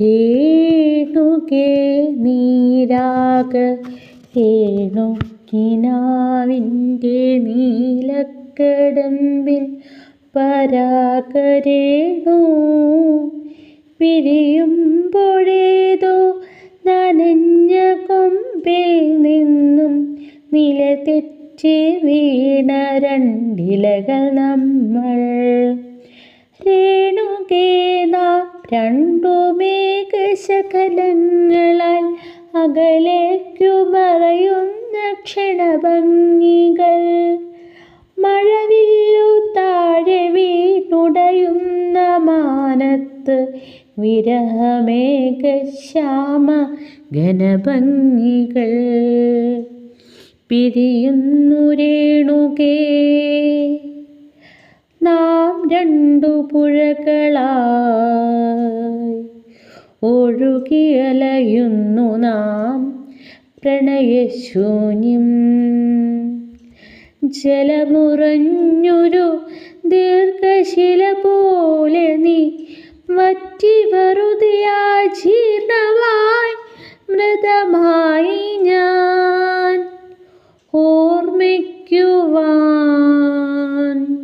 രേണുകേ നീരാക രേണുക്കിനാവിന്റെ നീലക്കടമ്പിൽ പരാകരേണു പിരിയുമ്പോഴേതോ നനഞ്ഞ കൊമ്പിൽ നിന്നും നിലതെറ്റി വീണ രണ്ടിലകൾ നമ്മൾ. രേണുകേ രണ്ടു മേഘശകലങ്ങളാൽ അകലേക്കു മറയുന്ന ക്ഷണഭംഗികൾ. മഴവില്ലു താഴെ വീണുടയുന്ന മാനത്ത് വിരഹമേകശ്യാമ ഘനഭംഗികൾ. പിരിയുന്നു രേണുകേ നാം രണ്ടു പുഴകളായി ഒഴുകിയലയുന്നു നാം പ്രണയശൂന്യം. ജലമുറഞ്ഞൊരു ദീർഘശില പോലെ നീ വറ്റി വെറുതെയാ ജീർണമായി മൃതമായി ഞാൻ ഓർമ്മിക്കുവാൻ.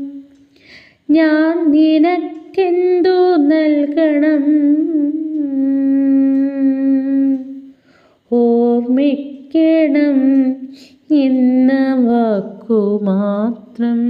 ഞാൻ നിനക്കെന്തു നൽകണം? ഓർമ്മിക്കണം എന്ന വാക്കു മാത്രം.